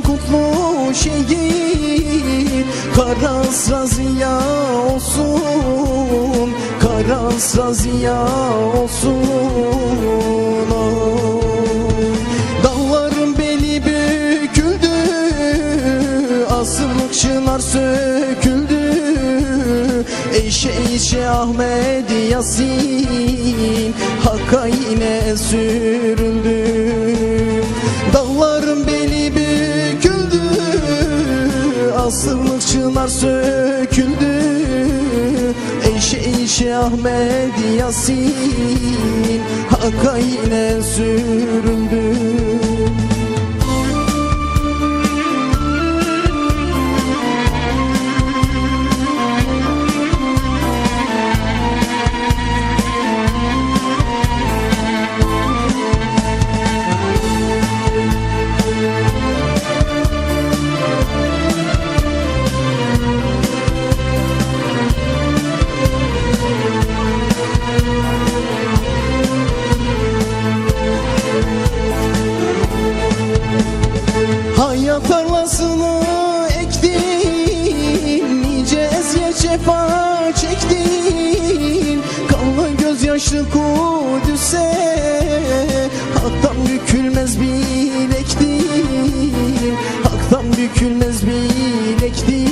Yakutlu şehit Karasra ziya olsun. Karasra ziya olsun. Oh. Dağların beli büküldü. Asırlık şınar söküldü. Eşe işe Ahmet Yasin. Hakka yine sürüldü. Dağların beli Çınar söküldü. Eşe Ahmet Yasin. Hakka yine sürüldü tarlasını ektim Nice eziyet cefa çektim. Kanlı gözyaşlı Kudüs'e Haktan bükülmez bilektim. Haktan bükülmez bilektim